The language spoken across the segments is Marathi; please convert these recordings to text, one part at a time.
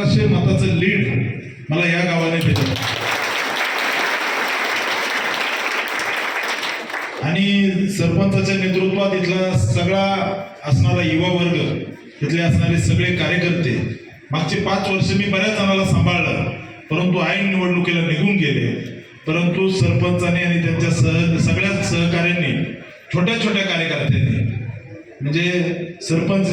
पाचशे मताचं लीड मला या गावाने दिलं आणि सरपंचाच्या नेतृत्वात इथला सगळा असणारा युवा वर्ग इथले असणारे सगळे कार्यकर्ते मागचे पाच वर्ष मी बऱ्याच जणांना सांभाळलं. परंतु ऐन निवडणुकीला निघून गेले. परंतु सरपंचाने आणि त्यांच्या सह सगळ्याच सहकार्यांनी छोट्या छोट्या कार्यकर्त्यांनी म्हणजे सरपंच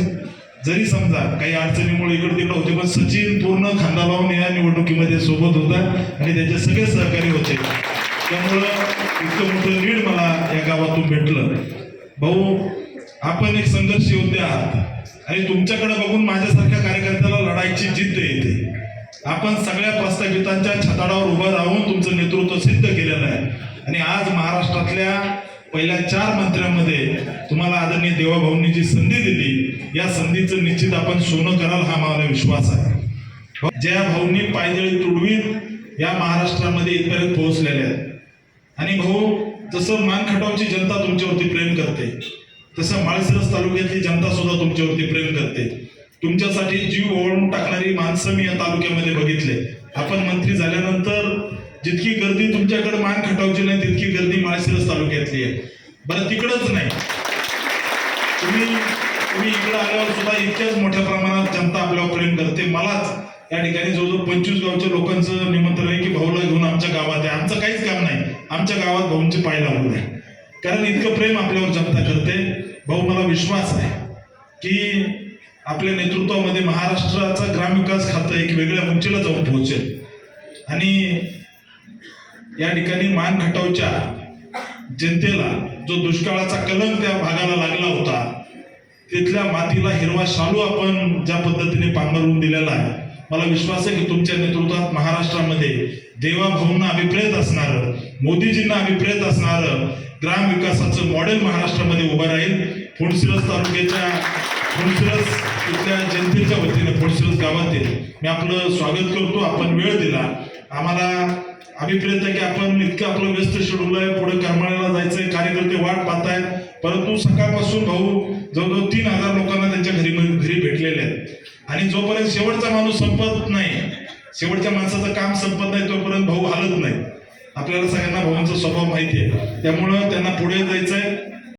जरी समजा काही अडचणीमुळे इकडे तिकडे होते पण सचिन पूर्ण खांदा लावून या निवडणुकीमध्ये सोबत होता आणि त्याचे सगळे सहकारी होते. त्यामुळं इतकं मोठं लीड मला या गावातून भेटलं. भाऊ आपण एक संघर्ष योद्धे आहात आणि तुमच्याकडे बघून माझ्यासारख्या कार्यकर्त्याला लढाईची जिद्द येते. आपण सगळ्या प्रस्तावितांच्या छताडावर उभं राहून तुमचं नेतृत्व सिद्ध केलेलं आहे. आणि आज महाराष्ट्रातल्या पहिल्या चार मंत्र्यांमध्ये तुम्हाला आदरणीय देवाभाऊंनी जी संधी दिली या संधीचं निश्चित आपण सोनं कराल हा मला विश्वास आहे. ज्या भाऊंनी पायदळी तुडवीत या महाराष्ट्रामध्ये इथपर्यंत पोहोचलेल्या आहेत. आणि भाऊ जसं मानखटावची जनता तुमच्यावरती प्रेम करते तसं माळशिरस तालुक्यातली जनता सुद्धा तुमच्यावरती प्रेम करते. तुमच्यासाठी जीव ओळून टाकणारी माणसं मी या तालुक्यामध्ये बघितले. आपण मंत्री झाल्यानंतर जितकी गर्दी तुमच्याकडे मान खटावची नाही तितकी गर्दी माळशिरस तालुक्यातली आहे. बरं तिकडंच नाही. तुम्ही तुम्ही इकडं आल्यावर सुद्धा इतक्याच मोठ्या प्रमाणात जनता आपल्यावर प्रेम करते. मलाच या ठिकाणी जवळजवळ पंचवीस गावच्या लोकांचं निमंत्रण आहे की भाऊला घेऊन आमच्या गावात आहे. आमचं काहीच काम नाही. आमच्या गावात भाऊंचे पाय लागू आहे. कारण इतकं प्रेम आपल्यावर जनता करते. भाऊ मला विश्वास आहे की आपल्या नेतृत्वामध्ये महाराष्ट्राचा ग्रामविकास खातं एक वेगळ्या उंचीला जाऊन पोहोचेल. आणि या ठिकाणी मान खटावच्या जनतेला जो दुष्काळाचा कलंक त्या भागाला लागला होता तिथल्या मातीला हिरवा शालू आपण ज्या पद्धतीने पांघरून दिलेला आहे मला विश्वास आहे की तुमच्या नेतृत्वात महाराष्ट्रामध्ये देवाभाऊंना अभिप्रेत असणारं मोदीजींना अभिप्रेत असणारं ग्राम विकासाचं मॉडेल महाराष्ट्रामध्ये उभं राहील. फुडसिरस तालुक्याच्या फुडसिरस इथल्या जनतेच्या वतीने फुडसिरस गावातील मी आपलं स्वागत करतो. आपण वेळ दिला. आम्हाला अभिप्रेत आहे की आपण इतकं आपलं व्यस्त शेड्यूल आहे पुढे करमाळ्याला जायचंय कार्यकर्ते वाट पाहतायत. परंतु सकाळपासून भाऊ जवळजवळ तीन हजार लोकांना त्यांच्या घरी घरी भेटलेले आहेत. आणि जोपर्यंत शेवटचा माणूस संपत नाही शेवटच्या माणसाचं काम संपत नाही तोपर्यंत भाऊ हलत नाही. आपल्याला सगळ्यांना भाऊंचा स्वभाव माहिती आहे. त्यामुळं त्यांना पुढे जायचंय.